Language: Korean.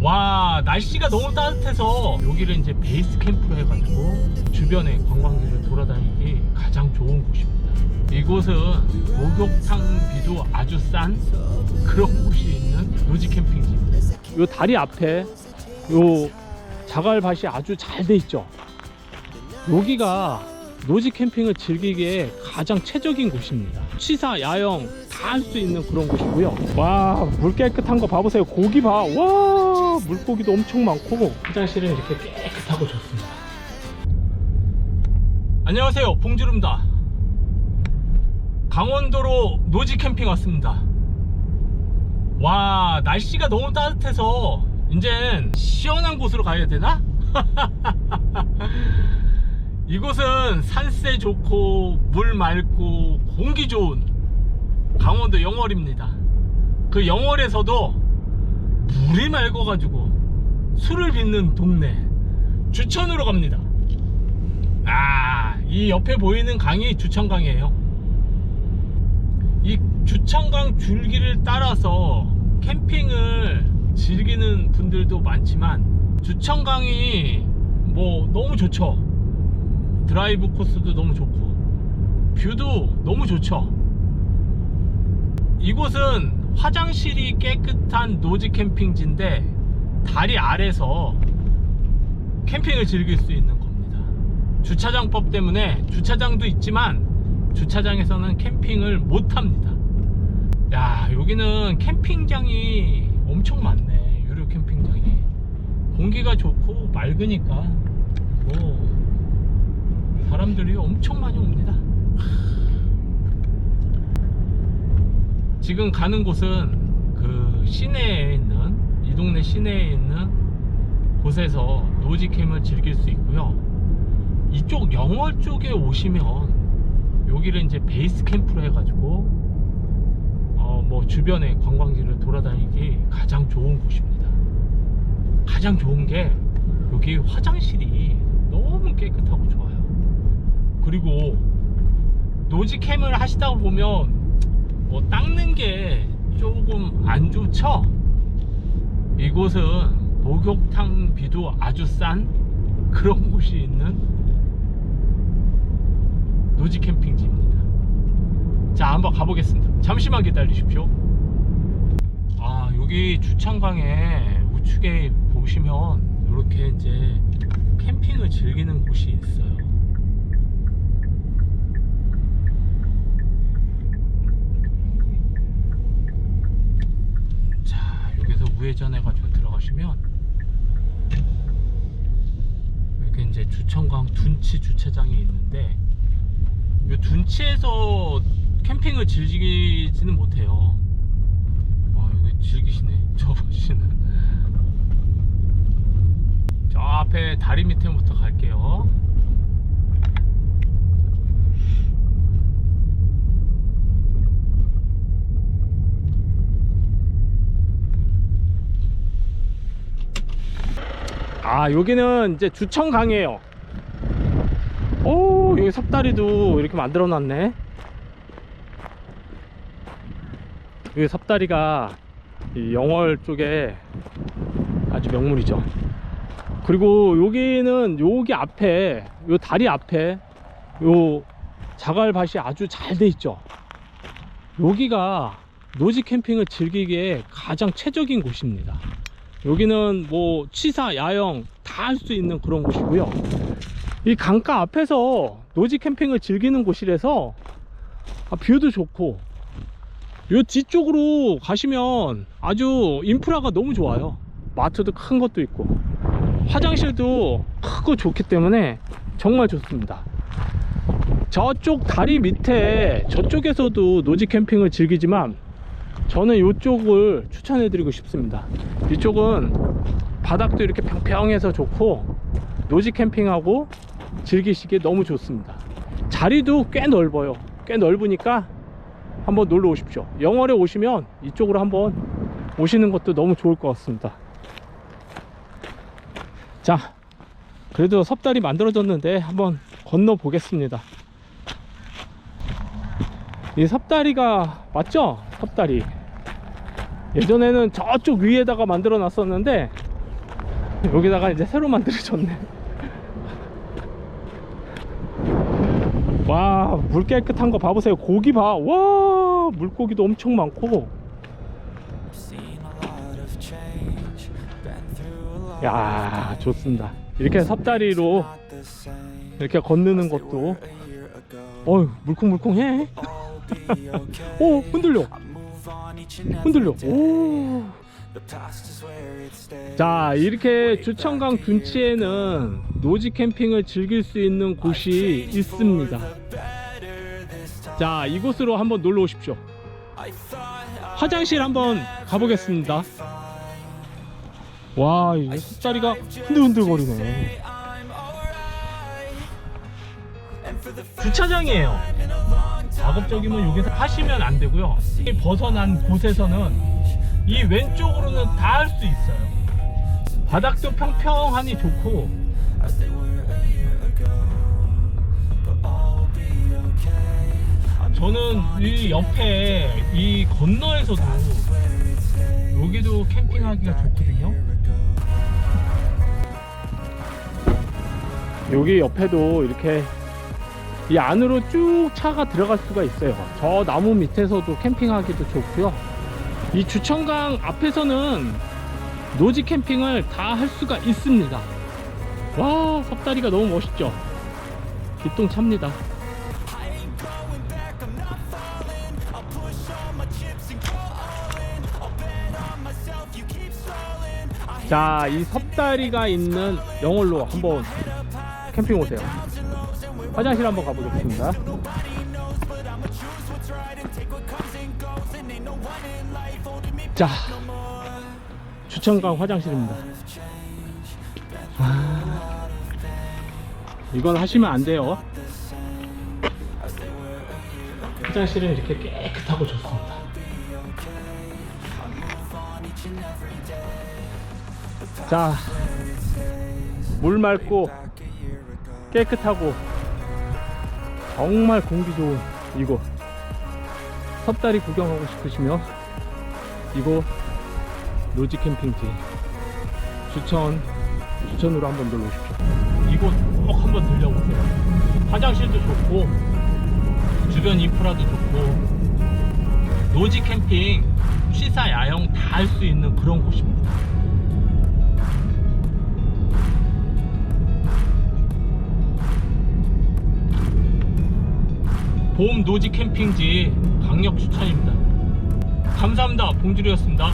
와 날씨가 너무 따뜻해서 여기를 이제 베이스 캠프로 해가지고 주변에 관광객을 돌아다니기 가장 좋은 곳입니다. 이곳은 목욕탕 비도 아주 싼 그런 곳이 있는 노지 캠핑지입니다. 요 다리 앞에 요 자갈밭이 아주 잘 돼 있죠. 여기가 노지 캠핑을 즐기기에 가장 최적인 곳입니다. 취사, 야영 다 할 수 있는 그런 곳이고요. 와, 물 깨끗한 거 봐보세요. 고기 봐. 와, 물고기도 엄청 많고 화장실은 이렇게 깨끗하고 좋습니다. 안녕하세요. 봉주름다. 강원도로 노지 캠핑 왔습니다. 와, 날씨가 너무 따뜻해서 이젠 시원한 곳으로 가야 되나? 이곳은 산세 좋고 물 맑고 공기 좋은 강원도 영월입니다. 그 영월에서도 물이 맑아가지고 술을 빚는 동네 주천으로 갑니다. 아, 이 옆에 보이는 강이 주천강이에요. 이 주천강 줄기를 따라서 캠핑을 즐기는 분들도 많지만 주천강이 뭐 너무 좋죠. 드라이브 코스도 너무 좋고 뷰도 너무 좋죠. 이곳은 화장실이 깨끗한 노지 캠핑지인데 다리 아래서 캠핑을 즐길 수 있는 겁니다. 주차장법 때문에 주차장도 있지만 주차장에서는 캠핑을 못 합니다. 야, 여기는 캠핑장이 엄청 많네. 유료 캠핑장이. 공기가 좋고 맑으니까 뭐 사람들이 엄청 많이 옵니다. 지금 가는 곳은 그 시내에 있는 이 동네 시내에 있는 곳에서 노지캠을 즐길 수 있고요. 이쪽 영월 쪽에 오시면 여기를 이제 베이스 캠프로 해가지고 어 뭐 주변에 관광지를 돌아다니기 가장 좋은 곳입니다. 가장 좋은 게 여기 화장실이 너무 깨끗하고 좋아요. 그리고 노지캠을 하시다 보면 뭐 닦는 게 조금 안 좋죠? 이곳은 목욕탕 비도 아주 싼 그런 곳이 있는 노지 캠핑지입니다. 자, 한번 가보겠습니다. 잠시만 기다리십시오. 아, 여기 주창강에 우측에 보시면 이렇게 이제 캠핑을 즐기는 곳이 있어요. 자, 여기서 우회전 해가지고 들어가시면 여기 이제 주천강 둔치 주차장이 있는데 이 둔치에서 캠핑을 즐기지는 못해요. 와, 여기 즐기시네. 저 보시는. 저 앞에 다리 밑에부터 갈게요. 아 여기는 이제 주천강이에요. 오 여기 섭다리도 이렇게 만들어 놨네. 여기 섭다리가 이 영월 쪽에 아주 명물이죠. 그리고 여기는 여기 앞에 요 다리 앞에 요 자갈밭이 아주 잘 돼 있죠. 여기가 노지 캠핑을 즐기기에 가장 최적인 곳입니다 여기는 뭐 취사, 야영 다 할 수 있는 그런 곳이고요. 이 강가 앞에서 노지 캠핑을 즐기는 곳이라서 아, 뷰도 좋고 요 뒤쪽으로 가시면 아주 인프라가 너무 좋아요. 마트도 큰 것도 있고 화장실도 크고 좋기 때문에 정말 좋습니다. 저쪽 다리 밑에 저쪽에서도 노지 캠핑을 즐기지만 저는 이쪽을 추천해 드리고 싶습니다. 이쪽은 바닥도 이렇게 평평해서 좋고 노지 캠핑하고 즐기시기에 너무 좋습니다. 자리도 꽤 넓어요. 꽤 넓으니까 한번 놀러 오십시오. 영월에 오시면 이쪽으로 한번 오시는 것도 너무 좋을 것 같습니다. 자 그래도 섭다리 만들어졌는데 한번 건너 보겠습니다. 이 섭다리가 맞죠? 섭다리. 예전에는 저쪽 위에다가 만들어 놨었는데 여기다가 이제 새로 만들어졌네. 와 물 깨끗한 거 봐보세요. 고기 봐와 물고기도 엄청 많고. 야 좋습니다. 이렇게 섭다리로 이렇게 건너는 것도. 어휴 물컹물컹해. 오 흔들려 흔들려. 오. 자 이렇게 주천강 둔치에는 노지 캠핑을 즐길 수 있는 곳이 있습니다. 자 이곳으로 한번 놀러 오십시오. 화장실 한번 가보겠습니다. 와이 숫다리가 흔들흔들거리네. 주차장이에요 작업적이면 여기서 하시면 안 되고요. 이 벗어난 곳에서는 이 왼쪽으로는 다 할 수 있어요. 바닥도 평평하니 좋고. 아, 저는 이 옆에 이 건너에서도 여기도 캠핑하기가 좋거든요. 여기 옆에도 이렇게 이 안으로 쭉 차가 들어갈 수가 있어요. 저 나무 밑에서도 캠핑하기도 좋고요. 이 주천강 앞에서는 노지 캠핑을 다 할 수가 있습니다. 와 섭다리가 너무 멋있죠? 기똥 찹니다. 자 이 섭다리가 있는 영월로 한번 캠핑 오세요. 화장실 한번 가보겠습니다. 자 주천강 화장실입니다. 아, 이건 하시면 안 돼요. 화장실은 이렇게 깨끗하고 좋습니다. 자, 물 맑고 깨끗하고 정말 공기 좋은 이곳. 섭다리 구경하고 싶으시면 이곳 노지 캠핑지 주천 주천으로 한번 놀러 오십시오. 이곳 꼭 한번 들려보세요. 화장실도 좋고 주변 인프라도 좋고 노지 캠핑 시사 야영 다 할 수 있는 그런 곳입니다 봄 노지 캠핑지 강력 추천입니다. 감사합니다. 봉주리였습니다.